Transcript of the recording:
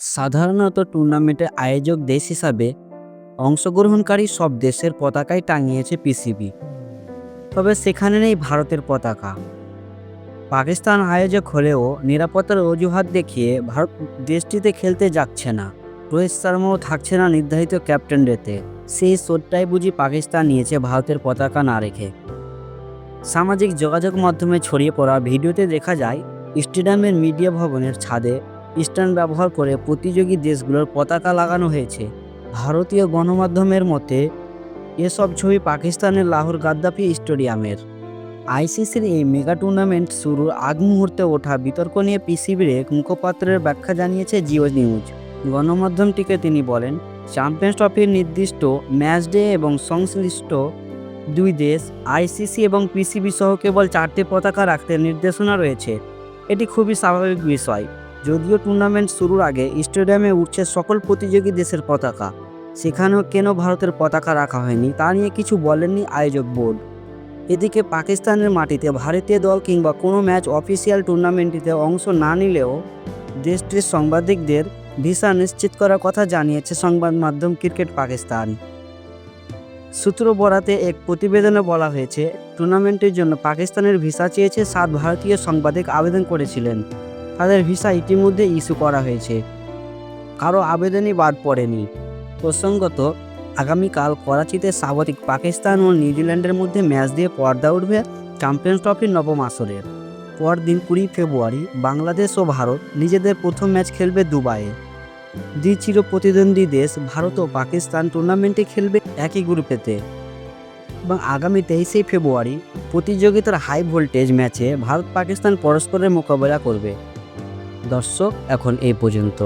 সাধারণত টুর্নামেন্টের আয়োজক দেশ হিসাবে অংশগ্রহণকারী সব দেশের পতাকাই টাঙিয়েছে পিসিবি তবে সেখানে নেই ভারতের পতাকা। পাকিস্তান আয়োজক হলেও নিরাপত্তার অজুহাত দেখিয়ে ভারত দেশটিতে খেলতে যাচ্ছে না। রোহিত শর্মাও থাকছে না নির্ধারিত ক্যাপ্টেন রেতে সেই শোটটাই বুঝি পাকিস্তান নিয়েছে ভারতের পতাকা না রেখে। সামাজিক যোগাযোগ মাধ্যমে ছড়িয়ে পড়া ভিডিওতে দেখা যায়, স্টেডিয়ামের মিডিয়া ভবনের ছাদে স্ট্যান্ড ব্যবহার করে প্রতিযোগী দেশগুলোর পতাকা লাগানো হয়েছে। ভারতীয় গণমাধ্যমের মতে, এসব ছবি পাকিস্তানের লাহোর গাদ্দাফি স্টেডিয়ামের। আইসিসির এই মেগা টুর্নামেন্ট শুরুর আগ মুহূর্তে ওঠা বিতর্ক নিয়ে পিসিবির এক মুখপাত্রের ব্যাখ্যা জানিয়েছে জিও নিউজ। গণমাধ্যমটিকে তিনি বলেন, চ্যাম্পিয়ন্স ট্রফির নির্দিষ্ট ম্যাচ ডে এবং সংশ্লিষ্ট দুই দেশ, আইসিসি এবং পিসিবি সহ কেবল চারটি পতাকা রাখতে নির্দেশনা রয়েছে। এটি খুবই স্বাভাবিক বিষয়। যদিও টুর্নামেন্ট শুরুর আগে স্টেডিয়ামে উঠছে সকল প্রতিযোগী দেশের পতাকা। সেখানেও কেন ভারতের পতাকা রাখা হয়নি তা নিয়ে কিছু বলেননি আয়োজক বোর্ড। এদিকে পাকিস্তানের মাটিতে ভারতীয় দল কিংবা কোনো ম্যাচ অফিসিয়াল টুর্নামেন্টটিতে অংশ না নিলেও দেশটির সাংবাদিকদের ভিসা নিশ্চিত করার কথা জানিয়েছে সংবাদ মাধ্যম ক্রিকেট পাকিস্তান। সূত্র বরাতে এক প্রতিবেদনে বলা হয়েছে টুর্নামেন্টের জন্য পাকিস্তানের ভিসা চেয়েছে সাত ভারতীয় সাংবাদিক আবেদন করেছিলেন। তাদের ভিসা ইতিমধ্যে ইস্যু করা হয়েছে। কারও আবেদনই বাদ পড়েনি। প্রসঙ্গত, আগামীকাল করাচিতে স্বাগতিক পাকিস্তান ও নিউজিল্যান্ডের মধ্যে ম্যাচ দিয়ে পর্দা উঠবে চ্যাম্পিয়ন্স ট্রফির নবম আসরের। পরদিন কুড়ি ফেব্রুয়ারি বাংলাদেশ ও ভারত নিজেদের প্রথম ম্যাচ খেলবে দুবাইয়ে। দুই চির প্রতিদ্বন্দ্বী দেশ ভারত ও পাকিস্তান টুর্নামেন্টে খেলবে একই গ্রুপেতে এবং আগামী তেইশে ফেব্রুয়ারি প্রতিযোগিতার হাই ভোল্টেজ ম্যাচে ভারত পাকিস্তান পরস্পরের মোকাবেলা করবে। দর্শক এখন এই পর্যন্ত।